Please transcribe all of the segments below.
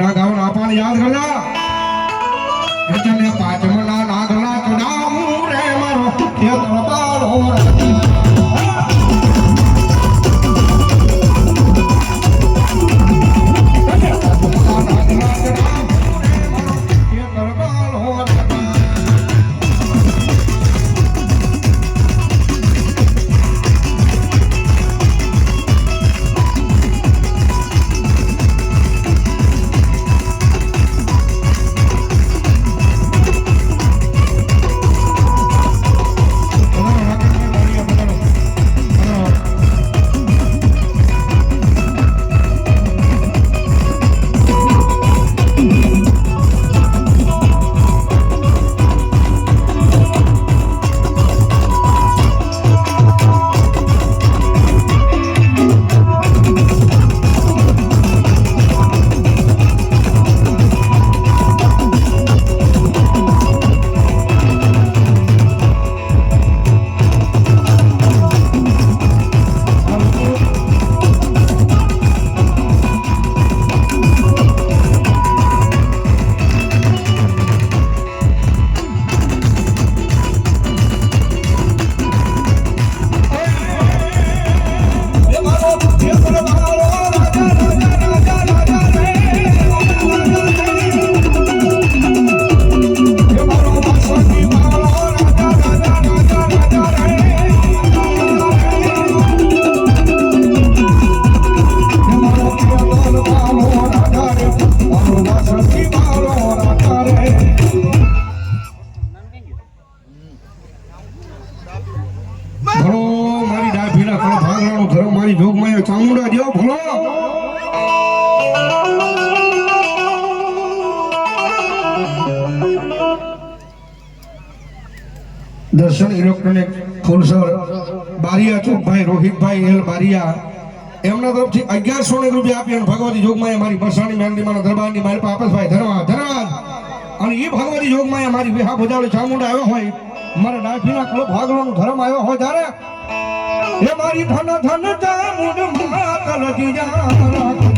ના ખાવા આપાને યાદ કરલા. એટલે પાંચમના નાગલા ચડાવું રે મારો ખેતર બાળો મારી જોગમાયા ચામુંડા જેવો ભલો દર્શન ઇલેક્ટ્રોનિક ફૂલસર. બારિયા ચોકભાઈ, રોહિતભાઈ, એલ બારિયા. એમના તરફથી અગિયારસો ને રૂપિયા આપી અને ભગવતી જોગમાએ મારી બરસાણી મારા દરબારની મારી પાસે આપસભાઈ ધન્યવાદ ધન્યવાદ અને એ ભગવતી જોગમાએ મારી વિહા ભજાવડી ચામુંડા આવ્યો હોય, મારા ડાફીના ક્લબ ભાગવાનો ધર્મ આવ્યો હોય ત્યારે મારી ધન ધન ચામુંડ માતલ જીજા રાખજો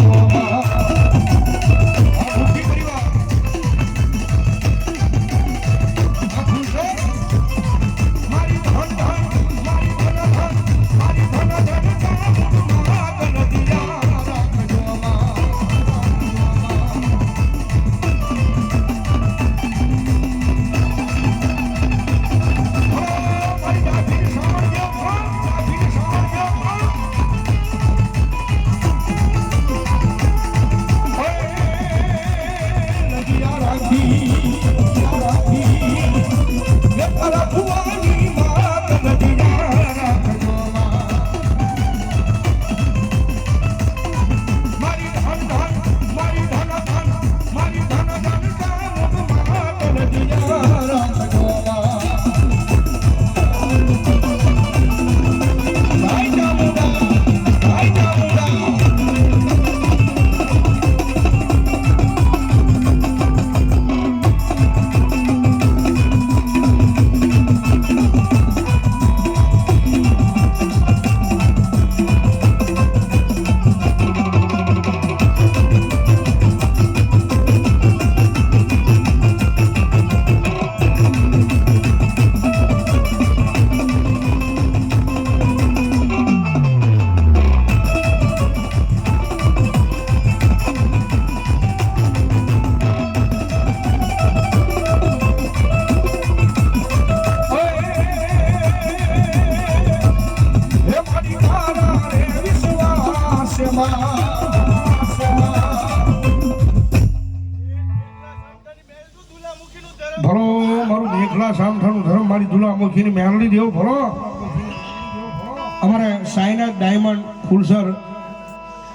અમારે સાઈનાથ ડાયમંડ ફૂલસર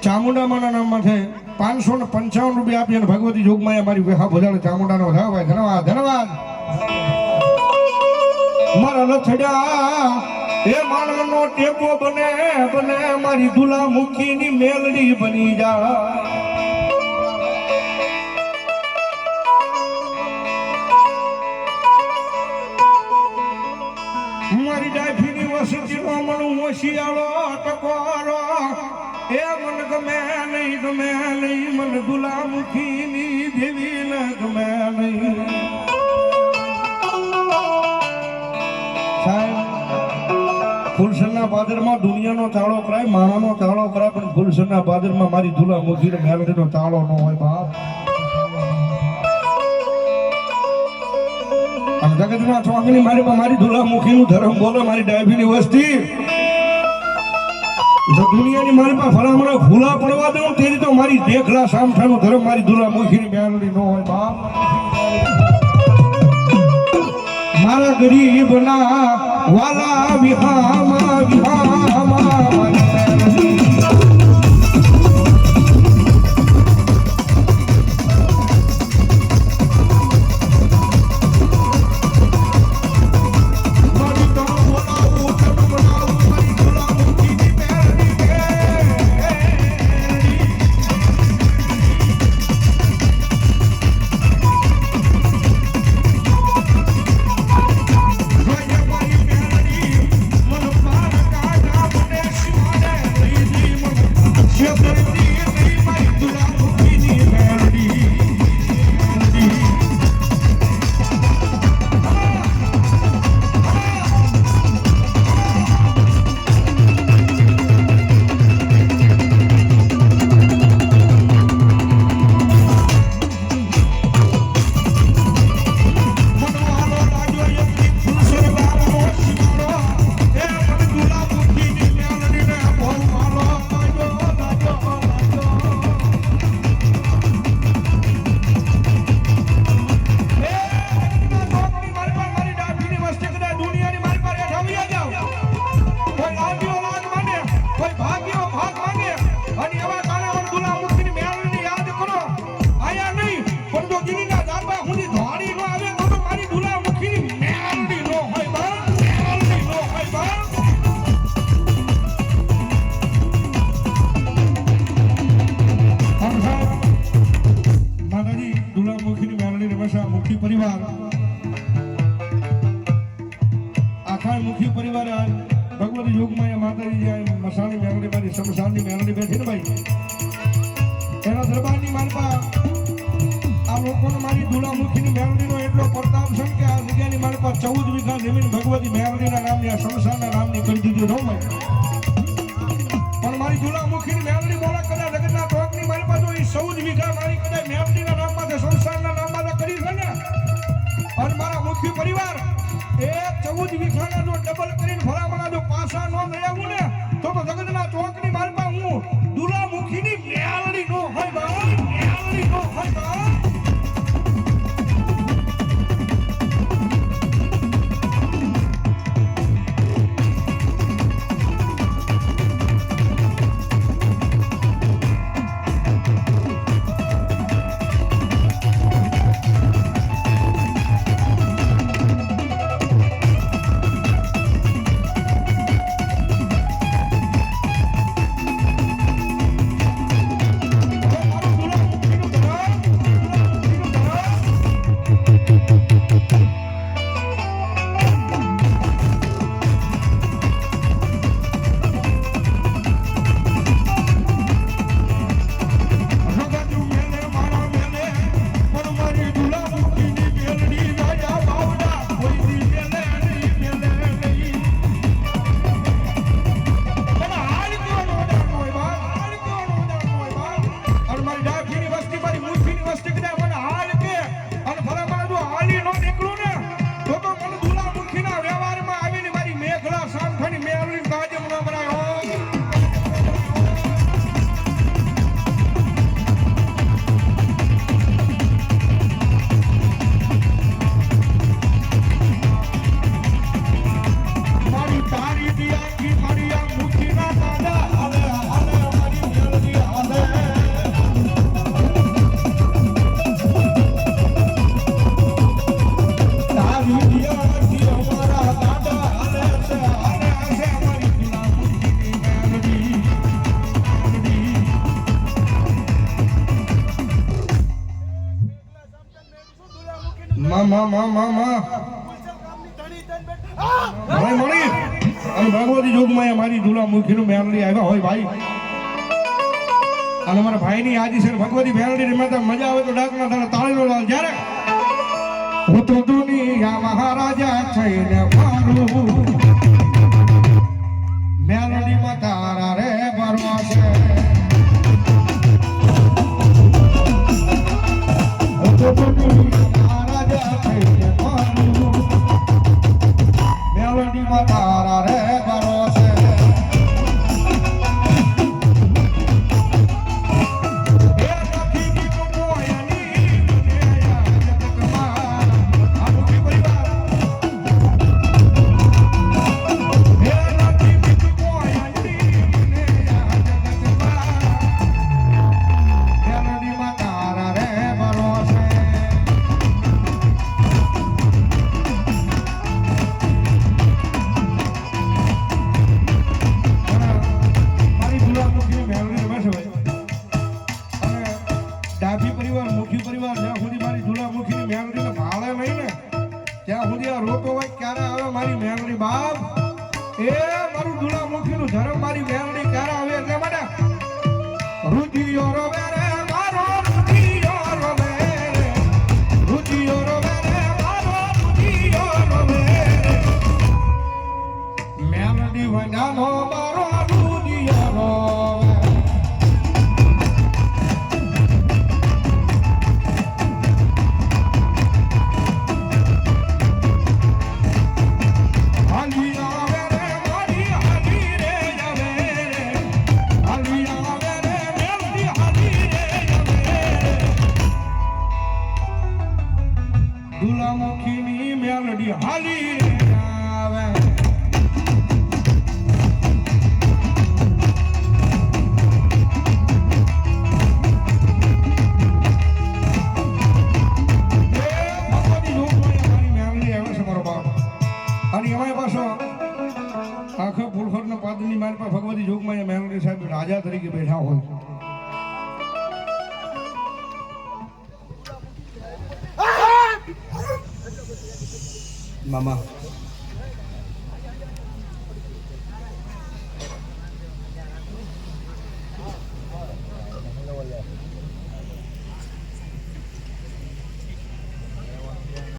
ચામુંડામાના નામમાંથી પાંચસો ને પંચાવન રૂપિયા આપી અને ભગવતી જોગમાં મારી વેહા ભજાડે ચામુંડાનો વધારો ભાઈ. ધન્યવાદ ધન્યવાદ. મારા લથડ્યા, એ માનવનો ટેકો બને બને, મારી દુલા મુખીની મેલડી બની જા મારી ડાયફીની વસતીનો મન હોશિયાળો ટકોરો એ મન ગમે નહીં ગમે નહીં, મન ગુલામુખીની દેવી ને ગમે નહીં. દુનિયાનો તાળો કરાય, માણાનો તાળો કરાય, પણ ફુલસરના બાદરમાં મારી ધુલા મેલડીનો તાળો ન હોય બાપ. આમ જગતના ચોકની મારી મારી ધુલા મુખીનું ધર્મ બોલો, મારી ડાયબીની વસ્તી. દુનિયાની મારી પાસે ફરામણા ફૂલા પડવા દઉં, તેની તો મારી દેખલા સામઠાનું ધર્મ, મારી ધુલા મુખીની મેલડી ન હોય, બાપ. મારા ગરીબના વાલા વિહામા વિહામા એ માતાજી મસાણી મારી શમશાનની મેલડી બેઠી ને ભાઈ. એના દરબારની માલપા, આ લોકોને મારી દુલામુખીની મેલડીનો એટલો પ્રતાપ છે કે આ જગ્યાની માલપા ચૌદ વીઘા જમીન ભગવતી મેલડીના નામની આ શમશાનના નામની કરી દીધી. ન પણ મારી જુલામુખીની એ ચૌદ વીઘાના જો ડબલ કરીને ભલામણા જો પાછા ન મેળવું ને, તો તો જગતના ચોકની બારમાં હું દુલામુખીની મેલડી મા મા મા ભાઈ મળી અને ભગવતી મારી ધૂલા મુખીનું મેળડી આવ્યા હોય ભાઈ અને મારા ભાઈની આજી છે ભગવતી મેલડી રમતા મજા આવે તો ડાકના તારા તાળીનો લાલ જ્યારે હું તો દુનિયા મહારાજા થઈને મારું મેલડીમાં તારા રે ભરવા છે હું તો મારું તારા રે. આખા ફૂલખોરના પાદરની મારી પાસે ભગવતી જોગમાં મેલડી સાહેબ રાજા તરીકે બેઠા હોય. મામા